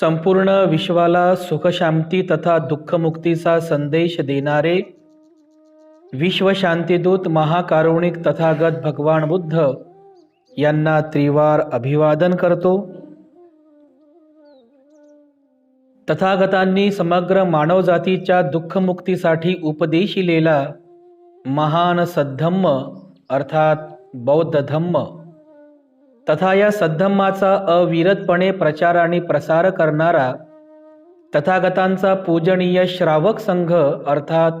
संपूर्ण विश्वाला सुखशांती तथा दुःखमुक्तीचा संदेश देणारे विश्वशांतीदूत महाकारुणिक तथागत भगवान बुद्ध यांना त्रिवार अभिवादन करतो. तथागतांनी समग्र मानवजातीच्या दुःखमुक्तीसाठी उपदेशिलेला महान सद्धम्म अर्थात बौद्ध धम्म तथा या सद्धम्माचा अविरतपणे प्रचार आणि प्रसार करणारा तथागतांचा पूजनीय श्रावक संघ अर्थात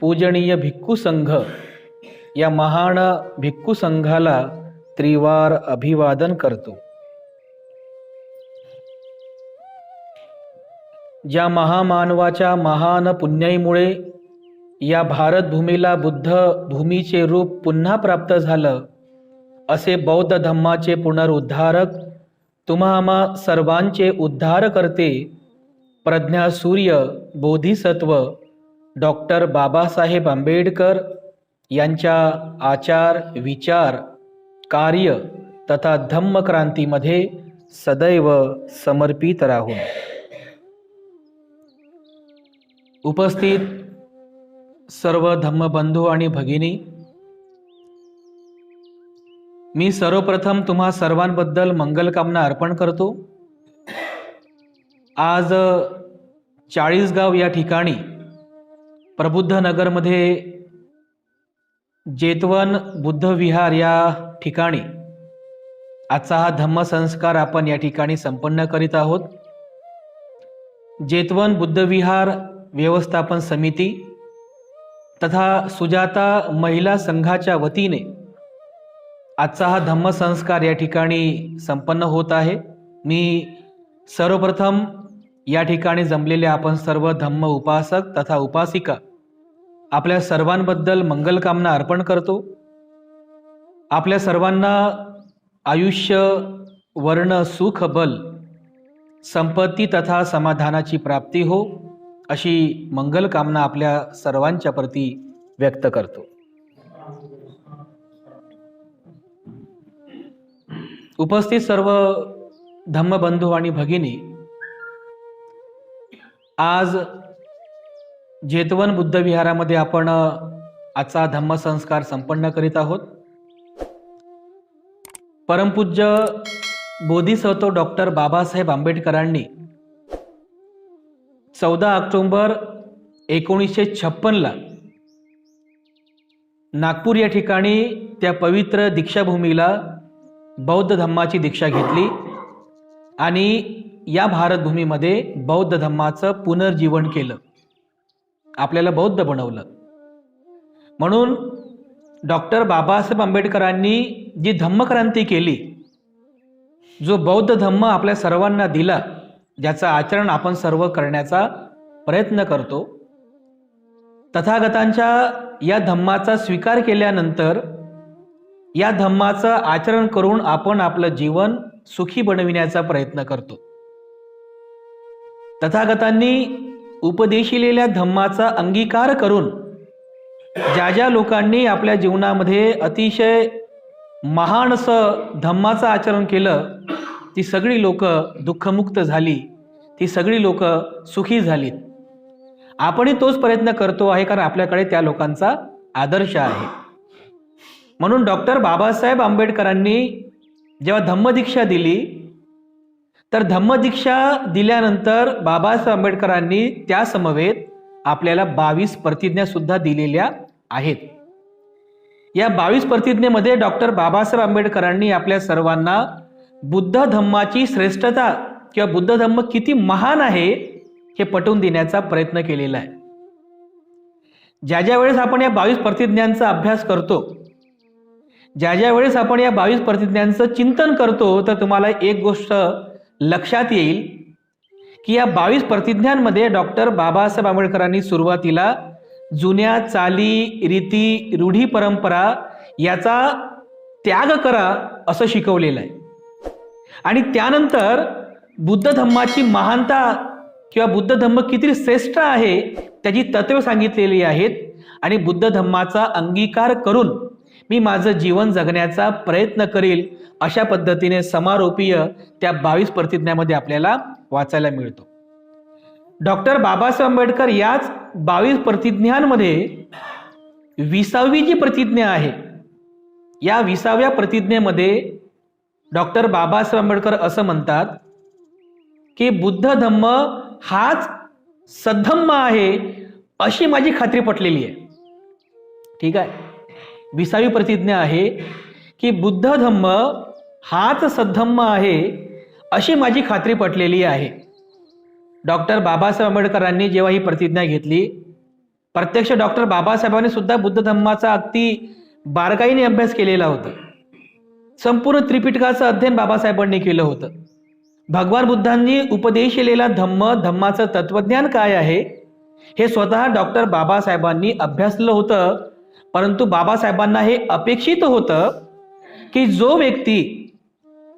पूजनीय भिक्खू संघ या महान भिक्खू संघाला त्रिवार अभिवादन करतो. ज्या महामानवाच्या महान पुण्याईमुळे या भारतभूमीला बुद्ध भूमीचे रूप पुन्हा प्राप्त झालं असे बौद्ध धम्माचे पुनरुद्धारक तुम्हा सर्वांचे उद्धार करते प्रज्ञा सूर्य बोधिसत्व डॉक्टर बाबासाहेब आंबेडकर यांच्या आचार विचार कार्य तथा धम्मक्रांतीमध्ये सदैव समर्पित राहून. उपस्थित सर्व धम्मबंधू आणि भगिनी मी सर्वप्रथम तुम्हा सर्वांबद्दल मंगलकामना अर्पण करतो. आज चाळीसगाव या ठिकाणी प्रबुद्ध नगरमध्ये जेतवन बुद्ध विहार या ठिकाणी आजचा हा धम्मसंस्कार आपण या ठिकाणी संपन्न करीत आहोत. जेतवन बुद्ध विहार व्यवस्थापन समिती तथा सुजाता महिला संघाच्या वतीने आजचा हा धम्मसंस्कार या ठिकाणी संपन्न होत आहे. मी सर्वप्रथम या ठिकाणी जमलेले आपण सर्व धम्म उपासक तथा उपासिका आपल्या सर्वांबद्दल मंगलकामना अर्पण करतो. आपल्या सर्वांना आयुष्य वर्ण सुख बल संपत्ती तथा समाधानाची प्राप्ती हो अशी मंगलकामना आपल्या सर्वांच्या प्रती व्यक्त करतो. उपस्थित सर्व धम्मबंधू आणि भगिनी आज जेतवन बुद्ध विहारामध्ये आपण आजचा धम्मसंस्कार संपन्न करीत आहोत. परमपूज्य बोधिसत्व डॉक्टर बाबासाहेब आंबेडकरांनी चौदा ऑक्टोंबर एकोणीसशे छप्पनला नागपूर या ठिकाणी त्या पवित्र दीक्षाभूमीला बौद्ध धम्माची दीक्षा घेतली आणि या भारतभूमीमध्ये बौद्ध धम्माचं पुनर्जीवन केलं. आपल्याला बौद्ध बनवलं. म्हणून डॉक्टर बाबासाहेब आंबेडकरांनी जी धम्मक्रांती केली जो बौद्ध धम्म आपल्या सर्वांना दिला ज्याचं आचरण आपण सर्व करण्याचा प्रयत्न करतो तथागतांच्या या धम्माचा स्वीकार केल्यानंतर या धम्माचं आचरण करून आपण आपलं जीवन सुखी बनविण्याचा प्रयत्न करतो. तथागतांनी उपदेशिलेल्या धम्माचा अंगीकार करून ज्या ज्या लोकांनी आपल्या जीवनामध्ये अतिशय महान असं धम्माचं आचरण केलं ती सगळी लोक दुःखमुक्त झाली ती सगळी लोक सुखी झालीत. आपणही तोच प्रयत्न करतो आहे कारण आपल्याकडे त्या लोकांचा आदर्श आहे. म्हणून डॉक्टर बाबासाहेब आंबेडकरांनी जेव्हा धम्मदीक्षा दिली तर धम्मदीक्षा दिल्यानंतर बाबासाहेब आंबेडकरांनी त्या समवेत आपल्याला बावीस प्रतिज्ञासुद्धा दिलेल्या आहेत. या बावीस प्रतिज्ञेमध्ये डॉक्टर बाबासाहेब आंबेडकरांनी आपल्या सर्वांना बुद्ध धम्माची श्रेष्ठता किंवा बुद्ध धम्म किती महान आहे हे पटवून देण्याचा प्रयत्न केलेला आहे. ज्या ज्या वेळेस आपण या बावीस प्रतिज्ञांचा अभ्यास करतो ज्या ज्या वेळेस आपण या बावीस प्रतिज्ञांचं चिंतन करतो तर तुम्हाला एक गोष्ट लक्षात येईल की या बावीस प्रतिज्ञांमध्ये डॉक्टर बाबासाहेब आंबेडकरांनी सुरुवातीला जुन्या चाली रीती रूढी परंपरा याचा त्याग करा असं शिकवलेलं आहे. आणि त्यानंतर बुद्ध धम्माची महानता किंवा बुद्ध धम्म किती श्रेष्ठ आहे त्याची तत्वे सांगितलेली आहेत आणि बुद्ध धम्माचा अंगीकार करून मी माझं जीवन जगण्याचा प्रयत्न करील अशा पद्धतीने समारोपीय त्या बावीस प्रतिज्ञामध्ये आपल्याला वाचायला मिळतो. डॉक्टर बाबासाहेब आंबेडकर याच बावीस प्रतिज्ञांमध्ये विसावी जी प्रतिज्ञा आहे या विसाव्या प्रतिज्ञेमध्ये डॉक्टर बाबासाहेब आंबेडकर असं म्हणतात की बुद्ध धम्म हाच सद्धम्म आहे अशी माझी खात्री पटलेली आहे. ठीक आहे? विसावी प्रतिज्ञा आहे की बुद्ध धम्म हाच सद्धम्म आहे अशी माझी खात्री पटलेली आहे. डॉक्टर बाबासाहेब आंबेडकरांनी जेव्हा ही प्रतिज्ञा घेतली प्रत्यक्ष डॉक्टर बाबासाहेबांनी सुद्धा बुद्ध धम्माचा अगदी बारकाईने अभ्यास केलेला होता. संपूर्ण त्रिपिटकाचं अध्ययन बाबासाहेबांनी केलं होतं. भगवान बुद्धांनी उपदेश केलेला धम्म धम्माचं तत्वज्ञान काय आहे हे स्वतः डॉक्टर बाबासाहेबांनी अभ्यासलं होतं. परंतु बाबासाहेबांना हे अपेक्षित होतं की जो व्यक्ती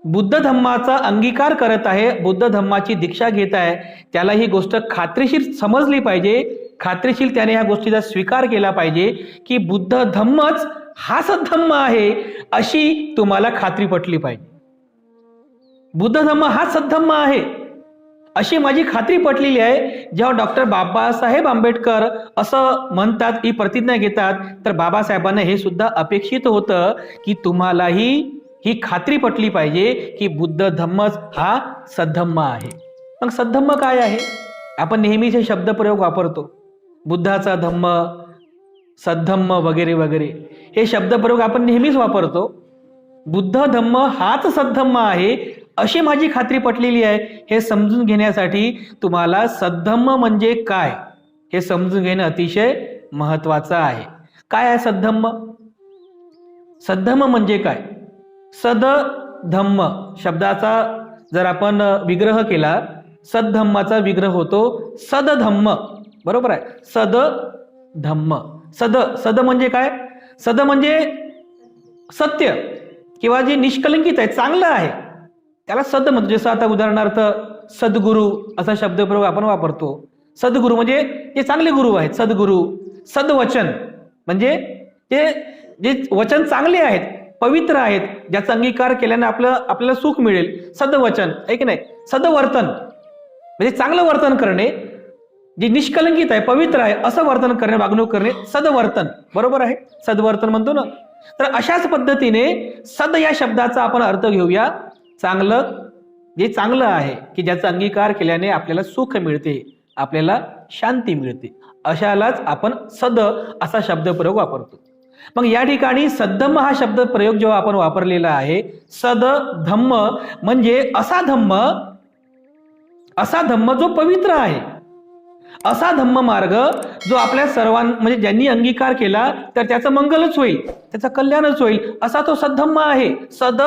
बुद्ध धम्माचा अंगीकार करत आहे बुद्ध धम्माची दीक्षा घेत आहे त्याला ही गोष्ट खात्रीशीर समजली पाहिजे. खात्रीशीर त्याने ह्या गोष्टीचा स्वीकार केला पाहिजे की बुद्ध धम्मच हाच धम्म आहे अशी तुम्हाला खात्री पटली पाहिजे. बुद्ध धम्म हा सद्धम्म आहे. अशी माझी खात्री पटलेली आहे जेव्हा डॉक्टर बाबासाहेब आंबेडकर असं म्हणतात ही प्रतिज्ञा घेतात तर बाबासाहेबांना हे सुद्धा अपेक्षित होतं की तुम्हालाही ही खात्री पटली पाहिजे की बुद्ध धम्मच हा सद्धम्म आहे. मग सद्धम्म काय आहे? आपण नेहमीच हे शब्दप्रयोग वापरतो. बुद्धाचा धम्म सद्धम्म वगैरे वगैरे. हे शब्दप्रयोग आपण नेहमीच वापरतो. बुद्ध धम्म हाच सद्धम्म आहे अशी माझी खात्री पटलेली आहे. हे समजून घेण्यासाठी तुम्हाला सद्धम्म म्हणजे काय? हे समजून घेणं अतिशय महत्वाचं आहे. काय आहे सद्धम्म सद्धम्म म्हणजे काय? सद धम्म शब्दाचा जर आपण विग्रह केला सद्धम्माचा विग्रह होतो सदधम्म बरोबर आहे? सद धम्म. सद सद म्हणजे काय? सद म्हणजे सत्य. किंवा जे निष्कलंकित आहे चांगलं आहे त्याला सद म्हणतो जसं आता उदाहरणार्थ सद्गुरू असा शब्दप्रयोग आपण वापरतो. सद्गुरू म्हणजे जे चांगले गुरु आहेत सद्गुरू सदवचन म्हणजे ते जे वचन चांगले आहेत पवित्र आहेत ज्याचा अंगीकार केल्याने आपलं आपल्याला सुख मिळेल. सदवचन आहे की नाही सदवर्तन म्हणजे चांगलं वर्तन करणे जे निष्कलंकित आहे पवित्र आहे असं वर्तन करणे वागणूक करणे सदवर्तन. बरोबर आहे? सदवर्तन म्हणतो ना? तर अशाच पद्धतीने सद या शब्दाचा आपण अर्थ घेऊया. चांगलं जे चांगलं आहे की ज्याचा अंगीकार केल्याने आपल्याला सुख मिळते आपल्याला शांती मिळते. अशालाच आपण सद असा शब्दप्रयोग वापरतो. मग या ठिकाणी सद्धम्म हा शब्द प्रयोग जेव्हा आपण वापरलेला आहे सद धम्म म्हणजे असा धम्म असा धम्म जो पवित्र आहे. असा धम्म मार्ग जो आपल्या सर्वां म्हणजे ज्यांनी अंगीकार केला तर त्याचं मंगलच होईल त्याचं कल्याणच होईल असा तो सद्धम्म आहे. सद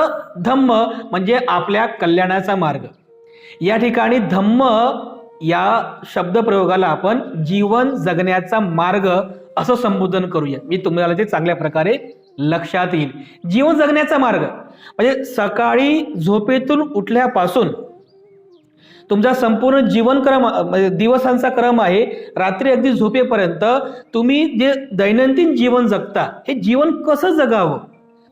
धम्म म्हणजे आपल्या कल्याणाचा मार्ग. या ठिकाणी धम्म या शब्दप्रयोगाला आपण जीवन जगण्याचा मार्ग असं संबोधन करूया मी तुम्हाला ते चांगल्या प्रकारे लक्षात येईल. जीवन जगण्याचा मार्ग. म्हणजे सकाळी झोपेतून उठल्यापासून तुमचा संपूर्ण जीवनक्रम म्हणजे दिवसांचा क्रम आहे रात्री अगदी झोपेपर्यंत तुम्ही जे दैनंदिन जीवन जगता हे जीवन कसं जगावं?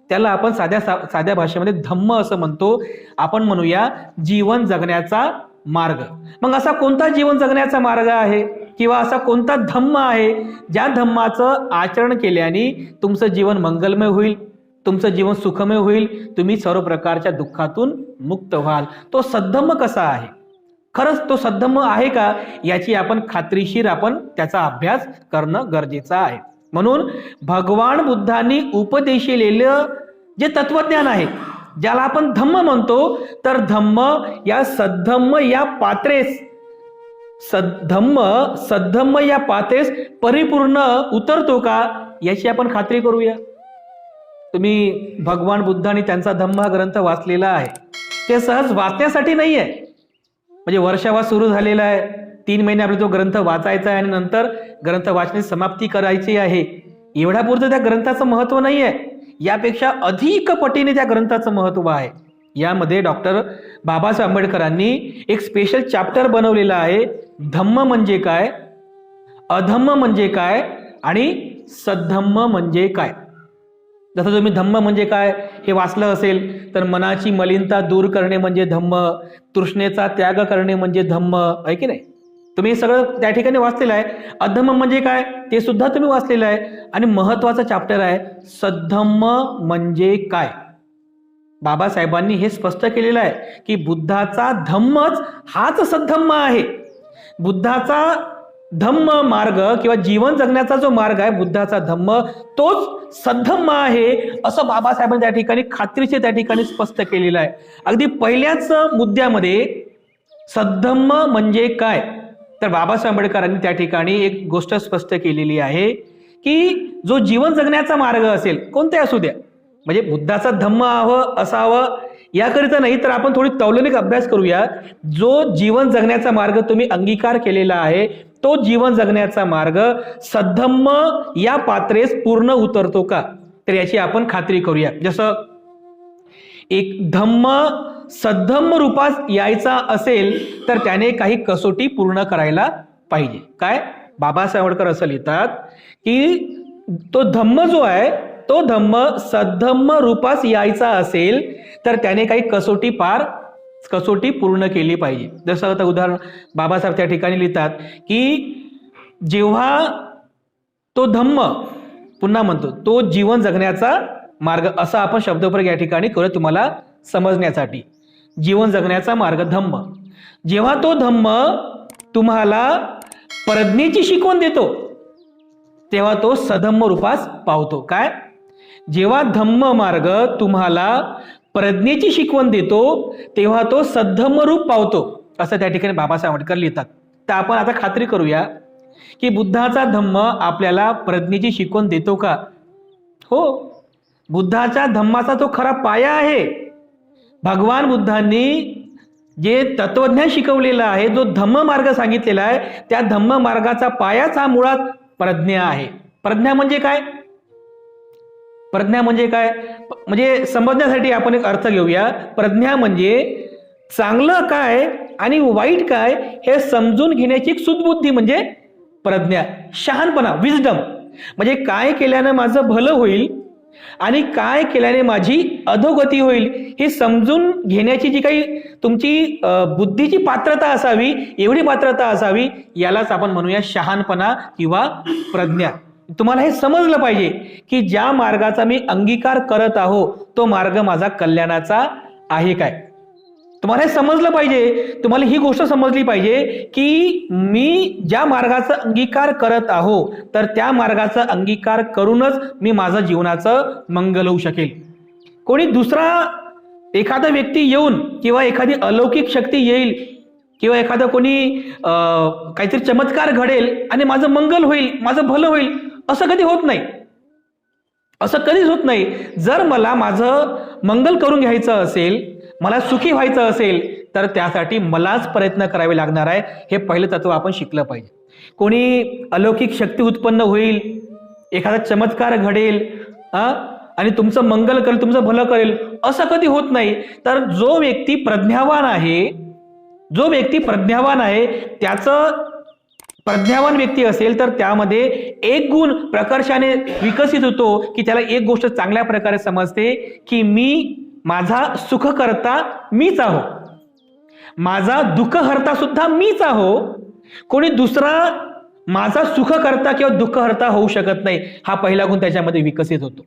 त्याला आपण साध्या सा- साध्या भाषेमध्ये धम्म असं म्हणतो. आपण म्हणूया जीवन जगण्याचा मार्ग. मग असा कोणता जीवन जगण्याचा मार्ग आहे? किंवा असा कोणता धम्म आहे? ज्या धम्माचं आचरण केल्याने तुमचं जीवन मंगलमय होईल तुमचं जीवन सुखमय होईल तुम्ही सर्व प्रकारच्या दुःखातून मुक्त व्हाल. तो सद्धम्म कसा आहे? खरंच तो सद्धम्म आहे का? याची आपण खात्रीशीर आपण त्याचा अभ्यास करणं गरजेचं आहे. म्हणून भगवान बुद्धांनी उपदेशिलेलं जे तत्वज्ञान आहे ज्याला आपण धम्म म्हणतो तर धम्म या सद्धम्म या पात्रेस सद्धम्म सद्धम्म या पात्रेस परिपूर्ण उतरतो का? याची आपण खात्री करूया. तुम्ही भगवान बुद्धाने त्यांचा धम्म हा ग्रंथ वाचलेला आहे. ते सहज वाचण्यासाठी नाही आहे म्हणजे वर्षावा सुरू झालेला आहे. तीन महिने आपला तो ग्रंथ वाचायचा आहे आणि नंतर ग्रंथ वाचण्याची समाप्ती करायची आहे. एवढ्यापुरतं त्या ग्रंथाचं महत्त्व नाही आहे यापेक्षा अधिक पटीने त्या ग्रंथाचं महत्त्व आहे. यामध्ये डॉक्टर बाबासाहेब आंबेडकरांनी एक स्पेशल चॅप्टर बनवलेला आहे. धम्म म्हणजे काय? अधम्म म्हणजे काय? आणि सद्धम्म म्हणजे काय? जसं तुम्ही धम्म म्हणजे काय हे वाचलं असेल तर मनाची मलिनता दूर करणे म्हणजे धम्म तृष्णेचा त्याग करणे म्हणजे धम्म आहे की नाही? तुम्ही हे सगळं त्या ठिकाणी वाचलेलं आहे. अधम्म म्हणजे काय? ते सुद्धा तुम्ही वाचलेलं आहे. आणि महत्वाचं चॅप्टर आहे सद्धम्म म्हणजे काय? बाबासाहेबांनी हे स्पष्ट केलेलं आहे की बुद्धाचा धम्मच हाच सद्धम्म आहे. बुद्धाचा धम्म मार्ग किंवा जीवन जगण्याचा जो मार्ग आहे बुद्धाचा धम्म तोच सद्धम्म आहे असं बाबासाहेबांनी त्या ठिकाणी खात्रीचे त्या ठिकाणी स्पष्ट केलेलं आहे. अगदी पहिल्याच मुद्द्यामध्ये सद्धम्म म्हणजे काय? तर बाबासाहेब आंबेडकरांनी त्या ठिकाणी एक गोष्ट स्पष्ट केलेली आहे की जो जीवन जगण्याचा मार्ग असेल कोणते असू द्या म्हणजे बुद्धाचा धम्म हवं असावं याकरिता नाही तर आपण थोडी तौलनिक अभ्यास करूया. जो जीवन जगण्याचा मार्ग तुम्ही अंगीकार केलेला आहे तो जीवन जगण्याचा मार्ग सद्धम्म या पात्रेस पूर्ण उतरतो का? तर याची आपण खात्री करूया. जसं एक धम्म सद्धम्म रूपास यायचा असेल तर त्याने काही कसोटी पूर्ण करायला पाहिजे. काय? बाबासाहेब आंबेडकर असं लिहितात की तो धम्म जो आहे तो धम्म सद्धम्म रूपास यायचा असेल तर त्याने काही कसोटी पार कसोटी पूर्ण केली पाहिजे. जसं आता उदाहरण बाबासाहेब त्या ठिकाणी लिहितात की जेव्हा तो धम्म पुन्हा म्हणतो तो जीवन जगण्याचा मार्ग असा आपण शब्दप्रयोग या ठिकाणी करू तुम्हाला समजण्यासाठी. जीवन जगण्याचा मार्ग धम्म. जेव्हा तो धम्म तुम्हाला प्रज्ञेची शिकवण देतो तेव्हा तो सधम्म रूपास पावतो. काय? जेव्हा धम्म मार्ग तुम्हाला प्रज्ञेची शिकवण देतो तेव्हा तो सद्धम्म रूप पावतो. असं त्या ठिकाणी बाबासाहेब आंबेडकर लिहितात. तर आपण आता खात्री करूया की बुद्धाचा धम्म आपल्याला प्रज्ञेची शिकवण देतो का? हो. बुद्धाच्या धम्माचा तो खरा पाया आहे. भगवान बुद्धांनी जे तत्वज्ञान शिकवलेलं आहे जो धम्म मार्ग सांगितलेला आहे त्या धम्म मार्गाचा पायाच हा मुळात प्रज्ञा आहे. प्रज्ञा म्हणजे काय? प्रज्ञा म्हणजे काय? म्हणजे समजण्यासाठी आपण एक अर्थ घेऊया. प्रज्ञा म्हणजे चांगलं काय आणि वाईट काय हे समजून घेण्याची एक सुदबुद्धी म्हणजे प्रज्ञा. शहाणपणा विजडम म्हणजे काय केल्यानं माझं भलं होईल आणि काय केल्याने माझी अधोगती होईल हे समजून घेण्याची जी काही तुमची बुद्धीची पात्रता असावी एवढी पात्रता असावी यालाच आपण म्हणूया शहाणपणा किंवा प्रज्ञा. तुम्हाला हे समजलं पाहिजे की ज्या मार्गाचा मी अंगीकार करत आहो तो मार्ग माझा कल्याणाचा आहे काय? तुम्हाला हे समजलं पाहिजे? तुम्हाला ही गोष्ट समजली पाहिजे की मी ज्या मार्गाचा अंगीकार करत आहो तर त्या मार्गाचा अंगीकार करूनच मी माझं जीवनाचं मंगल होऊ शकेल. कोणी दुसरा एखादा व्यक्ती येऊन किंवा एखादी अलौकिक शक्ती येईल किंवा एखादा कोणी काहीतरी चमत्कार घडेल आणि माझं मंगल होईल माझं भलं होईल असं कधी होत नाही. असं कधीच होत नाही. जर मला माझं मंगल करून घ्यायचं असेल मला सुखी व्हायचं असेल तर त्यासाठी मलाच प्रयत्न करावे लागणार आहे. हे पहिलं तत्व आपण शिकलं पाहिजे. कोणी अलौकिक शक्ती उत्पन्न होईल एखादा चमत्कार घडेल आणि तुमचं मंगल करेल तुमचं भलं करेल असं कधी होत नाही. तर जो व्यक्ती प्रज्ञावान आहे जो व्यक्ती प्रज्ञावान आहे त्याचं प्रज्ञावान व्यक्ती असेल तर त्यामध्ये एक गुण प्रकर्षाने विकसित होतो की त्याला एक गोष्ट चांगल्या प्रकारे समजते की मी माझा सुख करता मीच आहो. माझा दुःख हरता सुद्धा मीच आहो. कोणी दुसरा माझा सुख करता किंवा दुःख हरता होऊ शकत नाही. हा पहिला गुण त्याच्यामध्ये विकसित होतो.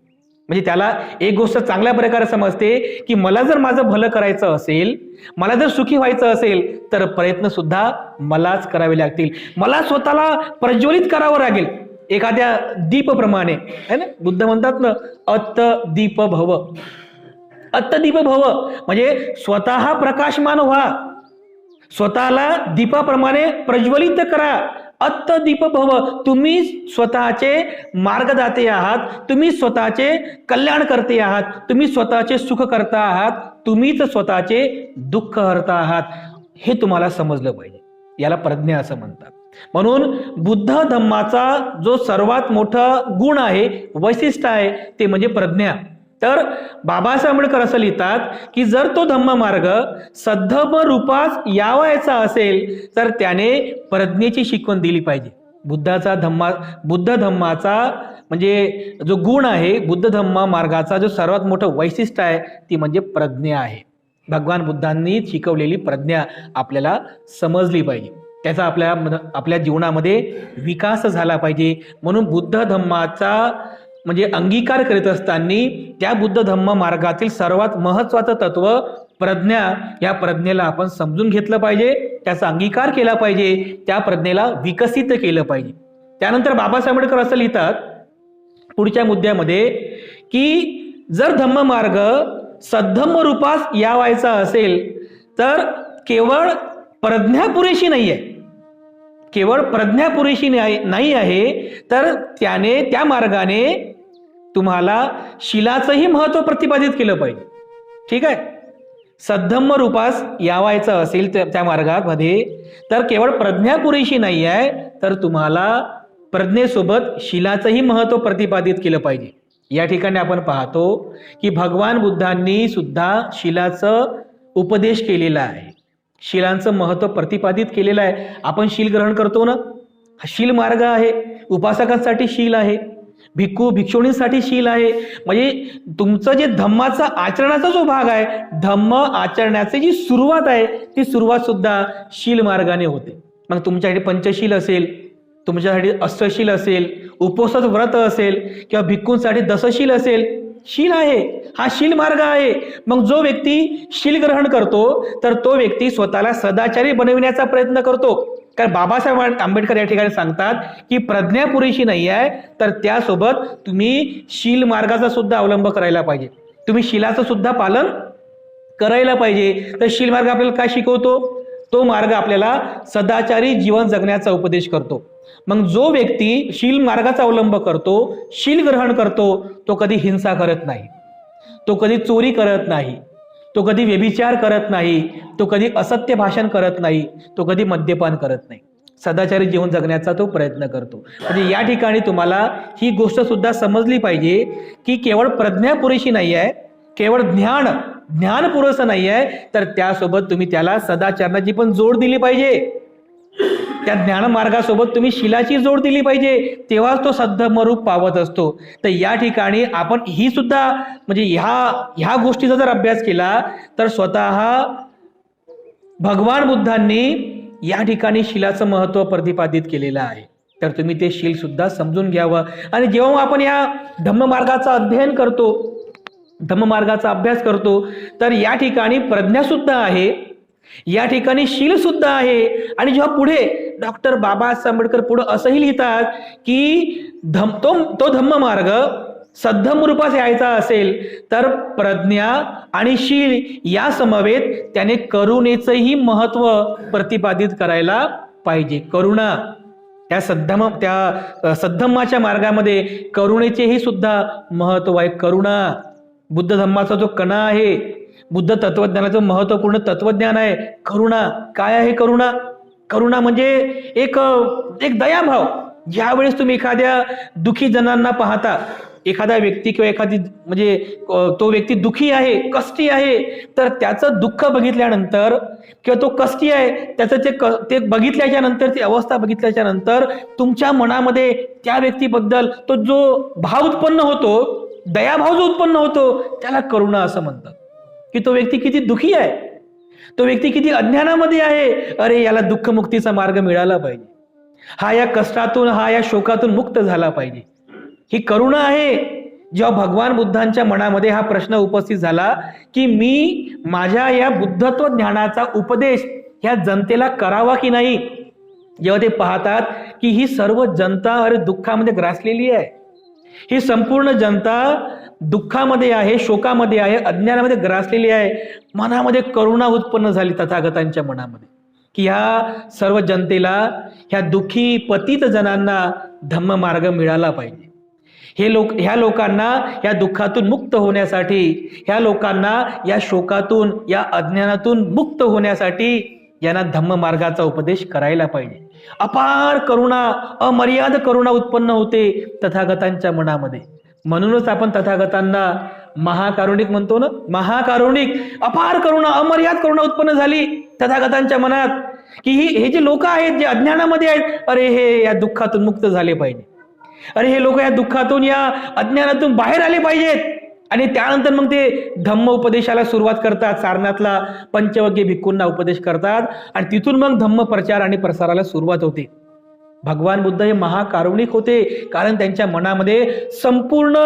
म्हणजे त्याला एक गोष्ट चांगल्या प्रकारे समजते की मला जर माझं भलं करायचं असेल मला जर सुखी व्हायचं असेल तर प्रयत्न सुद्धा मलाच करावे लागतील. मला स्वतःला प्रज्वलित करावं लागेल. एखाद्या दीपप्रमाणे. है ना? बुद्ध म्हणतात ना अत्त दीप भव अत्त दीप भव म्हणजे स्वतः प्रकाशमान व्हा. स्वतःला दीपाप्रमाणे प्रज्वलित करा. अत्त दीप भव. तुम्ही स्वतःचे मार्गदाते आहात तुम्ही स्वतःचे कल्याण करते आहात तुम्ही स्वतःचे सुख करता आहात तुम्हीच स्वतःचे दुःख हरता आहात. हे तुम्हाला समजलं पाहिजे. याला प्रज्ञा असं म्हणतात. म्हणून बुद्ध धम्माचा जो सर्वात मोठा गुण आहे वैशिष्ट्य आहे ते म्हणजे प्रज्ञा. तर बाबासाहेब आंबेडकर असं लिहितात की जर तो धम्म मार्ग सद्धम रूपास यावायचा असेल तर त्याने प्रज्ञेची शिकवण दिली पाहिजे. बुद्धाचा धम्मा बुद्ध धम्माचा म्हणजे जो गुण आहे बुद्ध धम्मा मार्गाचा जो सर्वात मोठं वैशिष्ट्य आहे ती म्हणजे प्रज्ञा आहे. भगवान बुद्धांनी शिकवलेली प्रज्ञा आपल्याला समजली पाहिजे. त्याचा आपल्या आपल्या जीवनामध्ये विकास झाला पाहिजे. म्हणून बुद्ध धम्माचा म्हणजे अंगीकार करीत असताना त्या बुद्ध धम्म मार्गातील सर्वात महत्त्वाचं तत्व प्रज्ञा या प्रज्ञेला आपण समजून घेतलं पाहिजे त्याचा अंगीकार केला पाहिजे त्या प्रज्ञेला विकसित केलं पाहिजे. त्यानंतर बाबासाहेब आंबेडकर असं लिहितात पुढच्या मुद्द्यामध्ये की जर धम्म मार्ग सद्धम्म रूपास यावायचा असेल तर केवळ प्रज्ञा पुरेशी नाही आहे केवळ प्रज्ञा पुरेशी नाही नाही आहे तर त्याने त्या मार्गाने तुम्हाला शिलाचंही महत्त्व प्रतिपादित केलं पाहिजे. ठीक आहे? सद्धम्म रूपास यावायचं असेल त्या त्या मार्गामध्ये तर केवळ प्रज्ञा पुरेशी नाही आहे तर तुम्हाला प्रज्ञेसोबत शिलाचंही महत्त्व प्रतिपादित केलं पाहिजे. या ठिकाणी आपण पाहतो की भगवान बुद्धांनी सुद्धा शिलाचं उपदेश केलेला आहे. शिलांचं महत्त्व प्रतिपादित केलेलं आहे. आपण शील ग्रहण करतो ना? हा शील मार्ग आहे. उपासकांसाठी शील आहे. भिक्खू भिक्षुणींसाठी शील आहे. म्हणजे तुमचं जे धम्माचा आचरणाचा जो भाग आहे धम्म आचरण्याची जी सुरुवात आहे ती सुरुवात सुद्धा शील मार्गाने होते. मग तुमच्यासाठी पंचशील असेल तुमच्यासाठी अष्टशील असेल उपोसत व्रत असेल किंवा भिक्खूंसाठी दसशील असेल शील आहे. हा शील मार्ग आहे. मग जो व्यक्ती शील ग्रहण करतो तर तो व्यक्ती स्वतःला सदाचारी बनविण्याचा प्रयत्न करतो. कारण बाबासाहेब आंबेडकर या ठिकाणी सांगतात की प्रज्ञा पुरेशी नाही आहे तर त्यासोबत तुम्ही शील मार्गाचा सुद्धा अवलंब करायला पाहिजे. तुम्ही शिलाचं सुद्धा पालन करायला पाहिजे. तर शील मार्ग आपल्याला काय शिकवतो? तो मार्ग आपल्याला सदाचारी जीवन जगण्याचा उपदेश करतो. मग जो व्यक्ती शील मार्गाचा अवलंब करतो शील ग्रहण करतो तो कधी हिंसा करत नाही. तो कधी चोरी करत नाही. तो कधी व्यभिचार करत नाही तो कधी असत्य भाषण करत नाही तो कधी मद्यपान करत नाही. सदाचारी जीवन जगण्याचा तो प्रयत्न करतो. म्हणजे या ठिकाणी तुम्हाला ही गोष्ट सुद्धा समजली पाहिजे की केवळ प्रज्ञा पुरेशी नाही आहे केवळ ज्ञान ज्ञान पुरेसं नाही आहे तर त्यासोबत तुम्ही त्याला सदाचरणाची पण जोड दिली पाहिजे. त्या ज्ञानमार्गासोबत तुम्ही शिलाची जोड दिली पाहिजे तेव्हाच तो सद्धमरूप पावत असतो. तर या ठिकाणी आपण ही सुद्धा म्हणजे ह्या ह्या गोष्टीचा जर अभ्यास केला तर स्वतः भगवान बुद्धांनी या ठिकाणी शिलाचं महत्त्व प्रतिपादित केलेलं आहे. तर तुम्ही ते शील सुद्धा समजून घ्यावं. आणि जेव्हा आपण या धम्ममार्गाचं अध्ययन करतो धम्ममार्गाचा अभ्यास करतो तर या ठिकाणी प्रज्ञा सुद्धा आहे. या ठिकाणी शील सुद्धा आहे. आणि जेव्हा पुढे डॉक्टर बाबासाहेब आंबेडकर पुढे असंही लिहितात की धम तो तो धम्म मार्ग सद्धम रूपात यायचा असेल तर प्रज्ञा आणि शील या समवेत त्याने करुणेचंही महत्त्व प्रतिपादित करायला पाहिजे. करुणा त्या सद्धम त्या सद्धम्माच्या मार्गामध्ये करुणेचेही सुद्धा महत्त्व आहे. करुणा बुद्ध धम्माचा जो कणा आहे बुद्ध तत्वज्ञानाचं महत्त्वपूर्ण तत्वज्ञान आहे. करुणा. काय आहे करुणा? करुणा म्हणजे एक एक दयाभाव. ज्यावेळेस तुम्ही एखाद्या दुखी जणांना पाहता एखादा व्यक्ती किंवा एखादी म्हणजे तो व्यक्ती दुखी आहे कष्टी आहे तर त्याचं दुःख बघितल्यानंतर किंवा तो कष्टी आहे त्याचं ते क ते बघितल्याच्या नंतर ती अवस्था बघितल्याच्या नंतर तुमच्या मनामध्ये त्या व्यक्तीबद्दल तो जो भाव उत्पन्न होतो दयाभाव जो उत्पन्न होतो त्याला करुणा असं म्हणतात. की तो व्यक्ती किती दुखी आहे? तो व्यक्ती किती अज्ञानामध्ये आहे? अरे याला दुःखमुक्तीचा मार्ग मिळाला पाहिजे. हा या कष्टातून हा या शोकातून मुक्त झाला पाहिजे. ही करुणा आहे जेव्हा भगवान बुद्धांच्या मनामध्ये हा प्रश्न उपस्थित झाला की मी माझ्या या बुद्धत्व ज्ञानाचा उपदेश ह्या जनतेला करावा की नाही? जेव्हा ते पाहतात की ही सर्व जनता अरे दुःखामध्ये ग्रासलेली आहे. ही संपूर्ण जनता दुःखामध्ये आहे शोकामध्ये आहे अज्ञानामध्ये ग्रासलेली आहे. मनामध्ये करुणा उत्पन्न झाली तथागतांच्या मनामध्ये. की ह्या सर्व जनतेला ह्या दुःखी पतित जनांना धम्म मार्ग मिळाला पाहिजे. हे लोक ह्या लोकांना या दुःखातून मुक्त होण्यासाठी ह्या लोकांना या शोकातून या अज्ञानातून मुक्त होण्यासाठी यांना धम्म मार्गाचा उपदेश करायला पाहिजे. अपार करुणा अमर्याद करुणा उत्पन्न होते तथागतांच्या मनामध्ये. म्हणूनच आपण तथागतांना महाकारुणिक म्हणतो ना? महाकारुणिक अपार करुणा अमर्याद करुणा उत्पन्न झाली तथागतांच्या मनात. की ही हे जे लोक आहेत जे अज्ञानामध्ये आहेत अरे हे या दुःखातून मुक्त झाले पाहिजे. अरे हे लोक या दुःखातून या अज्ञानातून बाहेर आले पाहिजेत. आणि त्यानंतर मग ते धम्म उपदेशाला सुरुवात करतात सारनाथला पंचवग्य भिक्खूंना उपदेश करतात आणि तिथून मग धम्म प्रचार आणि प्रसाराला सुरुवात होते. भगवान बुद्ध हे महाकारुणिक होते कारण त्यांच्या मनामध्ये संपूर्ण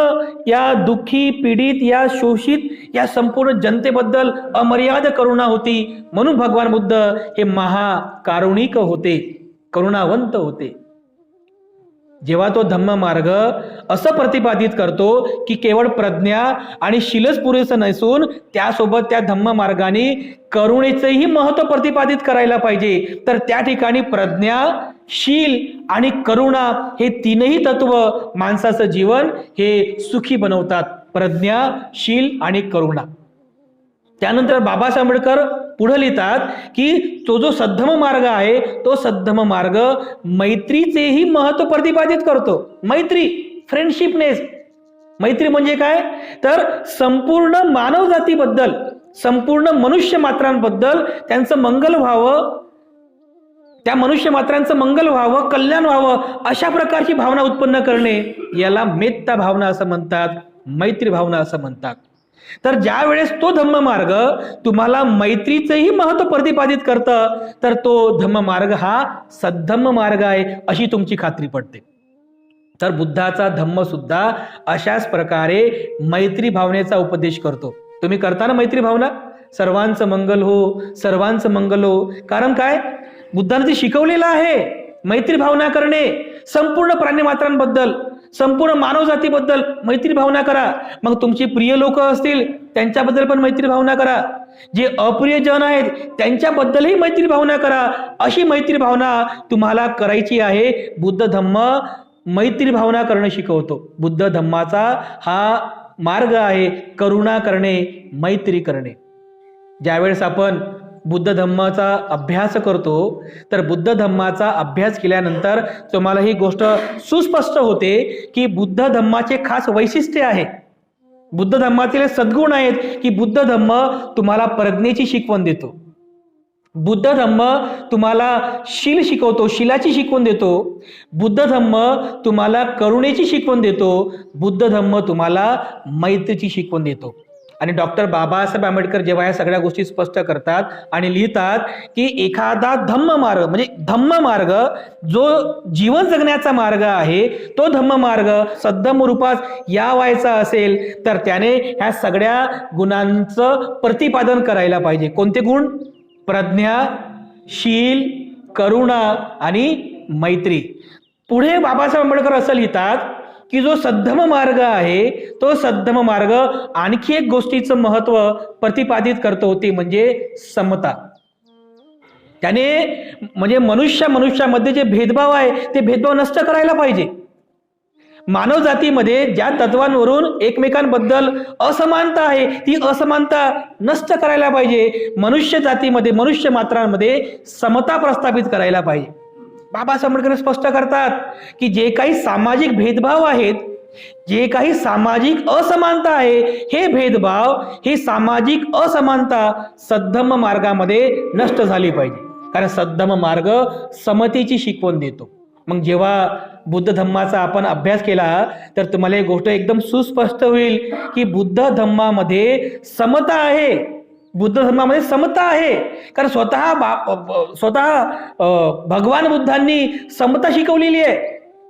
या दुःखी पीडित या शोषित या संपूर्ण जनतेबद्दल अमर्याद करुणा होती. म्हणून भगवान बुद्ध हे महाकारुणिक होते करुणावंत होते. जेव्हा तो धम्म मार्ग असं प्रतिपादित करतो की केवळ प्रज्ञा आणि शीलच पुरेसं नसून त्यासोबत त्या धम्म मार्गाने करुणेचंही महत्त्व प्रतिपादित करायला पाहिजे. तर त्या ठिकाणी प्रज्ञा शील आणि करुणा हे तीनही तत्व माणसाचं जीवन हे सुखी बनवतात. प्रज्ञा शील आणि करुणा. त्यानंतर बाबासाहेब आंबेडकर पुढे लिहितात की तो जो सद्धम मार्ग आहे तो सद्धम मार्ग मैत्रीचेही महत्त्व प्रतिपादित करतो. मैत्री फ्रेंडशिपनेस मैत्री म्हणजे काय? तर संपूर्ण मानवजातीबद्दल संपूर्ण मनुष्य मात्रांबद्दल त्यांचं मंगल व्हावं त्या मनुष्य मात्रांचं मंगल व्हावं कल्याण व्हावं अशा प्रकारची भावना उत्पन्न करणे याला मेत्ता भावना असं म्हणतात मैत्री भावना असं म्हणतात. तर ज्या वेळेस तो धम्म मार्ग तुम्हाला मैत्रीचंही महत्त्व प्रतिपादित करतं तर तो धम्म मार्ग हा सद्धम्म मार्ग आहे अशी तुमची खात्री पडते. तर बुद्धाचा धम्म सुद्धा अशाच प्रकारे मैत्री भावनेचा उपदेश करतो. तुम्ही करता ना मैत्री भावना? सर्वांचं मंगल हो सर्वांचं मंगल हो. कारण काय? बुद्धाने ते शिकवलेलं आहे मैत्री भावना करणे संपूर्ण प्राणीमात्रांबद्दल संपूर्ण मानवजातीबद्दल मैत्री भावना करा. मग तुमची प्रिय लोक असतील त्यांच्याबद्दल पण मैत्री भावना करा. जे अप्रिय जन आहेत त्यांच्याबद्दलही मैत्री भावना करा. अशी मैत्री भावना तुम्हाला करायची आहे. बुद्ध धम्म मैत्री भावना करणं शिकवतो. बुद्ध धम्माचा हा मार्ग आहे करुणा करणे मैत्री करणे. ज्यावेळेस आपण बुद्ध धम्माचा अभ्यास करतो तर बुद्ध धम्माचा अभ्यास केल्यानंतर तुम्हाला ही गोष्ट सुस्पष्ट होते की बुद्ध धम्माचे खास वैशिष्ट्य आहे. बुद्ध धम्मातील सद्गुण आहेत की बुद्ध धम्म तुम्हाला प्रज्ञेची शिकवण देतो. बुद्ध धम्म तुम्हाला शील शिकवतो शिलाची शिकवण देतो. बुद्ध धम्म तुम्हाला करुणेची शिकवण देतो. बुद्ध धम्म तुम्हाला मैत्रीची शिकवण देतो. आणि डॉक्टर बाबासाहेब आंबेडकर जेव्हा या सगळ्या गोष्टी स्पष्ट करतात आणि लिहितात की एखादा धम्म मार्ग म्हणजे धम्म मार्ग जो जीवन जगण्याचा मार्ग आहे तो धम्म मार्ग सद्धम रूपात या व्हायचा असेल तर त्याने ह्या सगळ्या गुणांचं प्रतिपादन करायला पाहिजे. कोणते गुण? प्रज्ञा शील करुणा आणि मैत्री. पुढे बाबासाहेब आंबेडकर असं लिहितात की जो सद्धम मार्ग आहे तो सद्धम मार्ग आणखी एक गोष्टीचं महत्त्व प्रतिपादित करतो ते म्हणजे समता. त्याने म्हणजे मनुष्य मनुष्यामध्ये जे भेदभाव आहे ते भेदभाव नष्ट करायला पाहिजे. मानव जातीमध्ये ज्या तत्वांवरून एकमेकांबद्दल असमानता आहे ती असमानता नष्ट करायला पाहिजे. मनुष्य जातीमध्ये मनुष्य मात्रांमध्ये समता प्रस्थापित करायला पाहिजे. बाबासाहेब आंबेडकर स्पष्ट करतात की जे काही सामाजिक भेदभाव आहेत जे काही सामाजिक असमानता आहे हे भेदभाव ही सामाजिक असमानता सद्धम मार्गामध्ये नष्ट झाली पाहिजे. कारण सद्धम मार्ग समतेची शिकवण देतो. मग जेव्हा बुद्ध धम्माचा आपण अभ्यास केला तर तुम्हाला एक गोष्ट एकदम सुस्पष्ट होईल की बुद्ध धम्मामध्ये समता आहे. बुद्ध धर्मामध्ये समता आहे. कारण स्वतः बा स्वतः भगवान बुद्धांनी समता शिकवलेली आहे.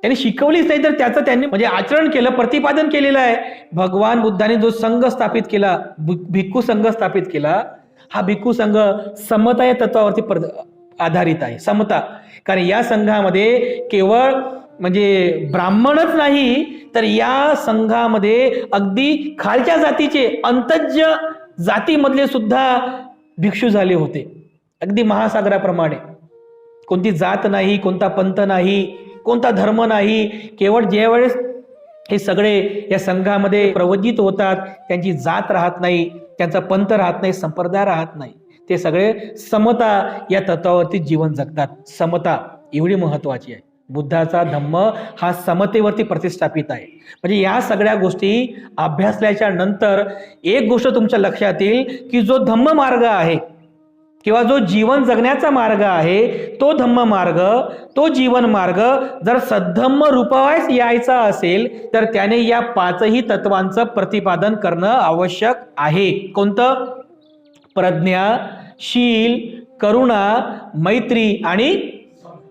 त्यांनी शिकवलीच नाही तर त्याचं त्यांनी म्हणजे आचरण केलं प्रतिपादन केलेलं आहे. भगवान बुद्धांनी जो संघ स्थापित केला भिक्खू संघ स्थापित केला हा भिक्खू संघ समता या तत्वावरती पर आधारित आहे. समता. कारण या संघामध्ये केवळ म्हणजे ब्राह्मणच नाही तर या संघामध्ये अगदी खालच्या जातीचे अंतज्य जातीमधले सुद्धा भिक्षू झाले होते. अगदी महासागराप्रमाणे. कोणती जात नाही कोणता पंथ नाही कोणता धर्म नाही केवळ ज्यावेळेस हे सगळे या संघामध्ये प्रवजित होतात त्यांची जात राहत नाही त्यांचा पंथ राहत नाही संप्रदाय राहत नाही. ते सगळे समता या तत्वावरती जीवन जगतात. समता एवढी महत्वाची आहे. बुद्धाचा धम्म हा समतेवरती प्रतिष्ठापित आहे. म्हणजे या सगळ्या गोष्टी अभ्यासल्याच्या नंतर एक गोष्ट तुमच्या लक्षात येईल की जो धम्म मार्ग आहे किंवा जो जीवन जगण्याचा मार्ग आहे तो धम्म मार्ग तो जीवन मार्ग जर सद्धम्म रूपावायस यायचा असेल तर त्याने या पाचही तत्वांचं प्रतिपादन करणं आवश्यक आहे. कोणतं? प्रज्ञा शील करुणा मैत्री आणि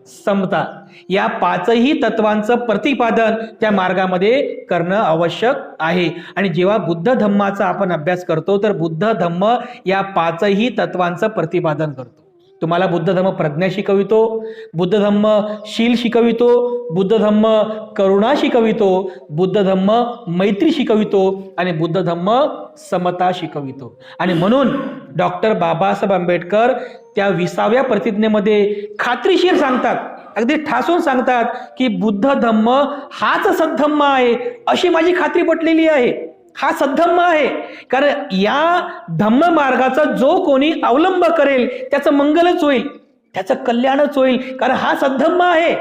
समता या पाचही तत्वांचं प्रतिपादन त्या मार्गामध्ये करणं आवश्यक आहे. आणि जेव्हा बुद्ध धम्माचा आपण अभ्यास करतो तर बुद्ध धम्म या पाचही तत्वांचं प्रतिपादन करतो. तुम्हाला बुद्ध धम्म प्रज्ञा शिकवितो बुद्ध धम्म शील शिकवितो बुद्ध धम्म करुणा शिकवितो बुद्ध धम्म मैत्री शिकवितो आणि बुद्ध धम्म समता शिकवितो. आणि म्हणून डॉक्टर बाबासाहेब आंबेडकर त्या विसाव्या प्रतिज्ञेमध्ये खात्रीशीर सांगतात. अगदी ठासून सांगतात की बुद्ध धम्म हाच सद्धम्म आहे अशी माझी खात्री पटलेली आहे. हा सद्धम्म आहे. कारण या धम्म मार्गाचा जो कोणी अवलंब करेल त्याचं मंगलच होईल त्याचं कल्याणच होईल कारण हा सद्धम्म आहे.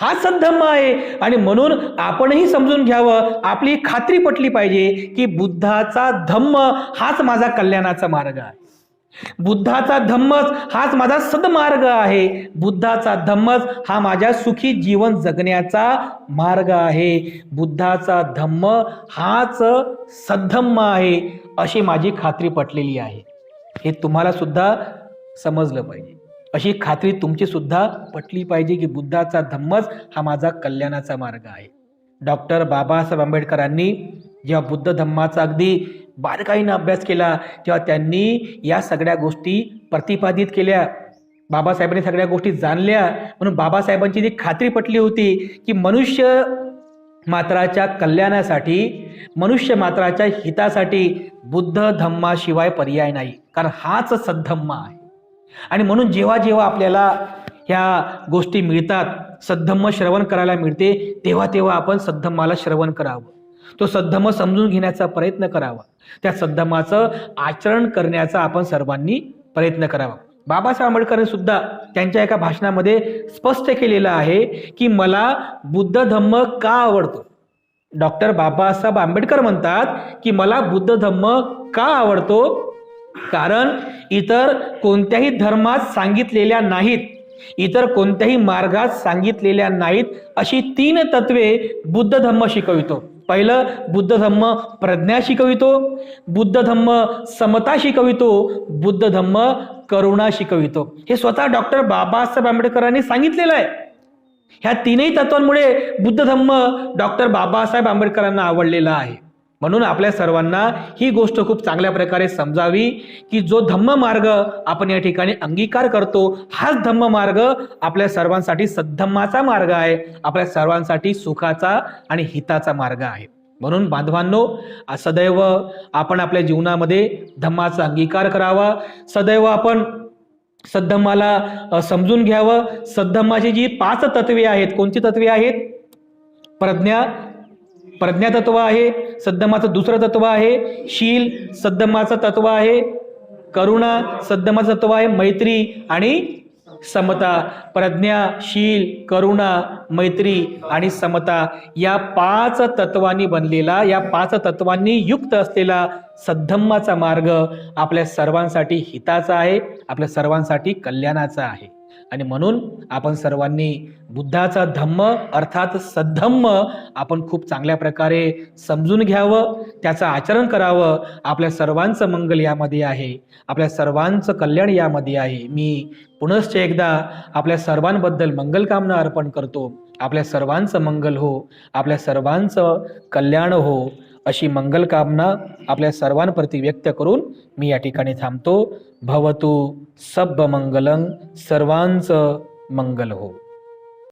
हा सद्धम्म आहे. आणि म्हणून आपणही समजून घ्यावं. आपली खात्री पटली पाहिजे की बुद्धाचा धम्म हाच माझा कल्याणाचा मार्ग आहे. बुद्धाचा धम्मच हाच माझा सदमार्ग आहे. बुद्धाचा धम्मच हा माझ्या सुखी जीवन जगण्याचा मार्ग आहे. बुद्धाचा धम्म हाच सद्धम्म आहे अशी माझी खात्री पटलेली आहे. हे तुम्हाला सुद्धा समजलं पाहिजे. अशी खात्री तुमची सुद्धा पटली पाहिजे की बुद्धाचा धम्मच हा माझा कल्याणाचा मार्ग आहे. डॉक्टर बाबासाहेब आंबेडकरांनी जेव्हा बुद्ध धम्माचा अगदी बारकाईनं अभ्यास केला तेव्हा त्यांनी या सगळ्या गोष्टी प्रतिपादित केल्या. बाबासाहेबांनी सगळ्या गोष्टी जाणल्या. म्हणून बाबासाहेबांची जी खात्री पटली होती की मनुष्य मात्राच्या कल्याणासाठी मनुष्य मात्राच्या हितासाठी बुद्ध धम्माशिवाय पर्याय नाही. कारण हाच सद्धम्मा आहे. आणि म्हणून जेव्हा जेव्हा आपल्याला ह्या गोष्टी मिळतात सद्धम्म श्रवण करायला मिळते तेव्हा तेव्हा आपण सद्धम्माला श्रवण करावं. तो सद्धम्म समजून घेण्याचा प्रयत्न करावा. त्या सद्धम्माचं आचरण करण्याचा आपण सर्वांनी प्रयत्न करावा. बाबासाहेब आंबेडकरांनी सुद्धा त्यांच्या एका भाषणामध्ये स्पष्ट केलेलं आहे की मला बुद्ध धम्म का आवडतो? डॉक्टर बाबासाहेब आंबेडकर म्हणतात की मला बुद्ध धम्म का आवडतो? कारण इतर कोणत्याही धर्मात सांगितलेल्या नाहीत इतर कोणत्याही मार्गात सांगितलेल्या नाहीत अशी तीन तत्वे बुद्ध धम्म शिकवितो. पहिलं बुद्ध धम्म प्रज्ञा शिकवितो बुद्ध धम्म समता शिकवितो बुद्ध धम्म करुणा शिकवितो. हे स्वतः डॉक्टर बाबासाहेब आंबेडकरांनी सांगितलेलं आहे. ह्या तीनही तत्वांमुळे बुद्ध धम्म डॉक्टर बाबासाहेब आंबेडकरांना आवडलेला आहे. म्हणून आपल्या सर्वांना ही गोष्ट खूप चांगल्या प्रकारे समजावी की जो धम्म मार्ग आपण या ठिकाणी अंगीकार करतो हाच धम्म मार्ग आपल्या सर्वांसाठी सद्धम्माचा मार्ग आहे आपल्या सर्वांसाठी सुखाचा आणि हिताचा मार्ग आहे. म्हणून बांधवांनो सदैव आपण आपल्या जीवनामध्ये धम्माचा अंगीकार करावा सदैव आपण सद्धम्माला समजून घ्यावं. सद्धम्माची जी पाच तत्वे आहेत कोणती तत्वे आहेत? प्रज्ञा प्रज्ञातत्व आहे सद्धमाचं दुसरं तत्व आहे शील सद्धमाचं तत्व आहे करुणा सद्धमाचं तत्व आहे मैत्री आणि समता. प्रज्ञा शील करुणा मैत्री आणि समता या पाच तत्वांनी बनलेला या पाच तत्वांनी युक्त असलेला सद्धम्माचा मार्ग आपल्या सर्वांसाठी हिताचा आहे आपल्या सर्वांसाठी कल्याणाचा आहे. आणि म्हणून आपण सर्वांनी बुद्धाचा धम्म अर्थात सद्धम्म आपण खूप चांगल्या प्रकारे समजून घ्यावं त्याचं आचरण करावं. आपल्या सर्वांचं मंगल यामध्ये आहे. आपल्या सर्वांचं कल्याण यामध्ये आहे. मी पुनश्च एकदा आपल्या सर्वांबद्दल मंगलकामना अर्पण करतो. आपल्या सर्वांचं मंगल हो. आपल्या सर्वांचं कल्याण हो. अशी मंगलकामना आपल्या सर्वांप्रती व्यक्त करून मी या ठिकाणी थांबतो. भवतु सब्ब मंगलं सर्वांचं मंगल हो.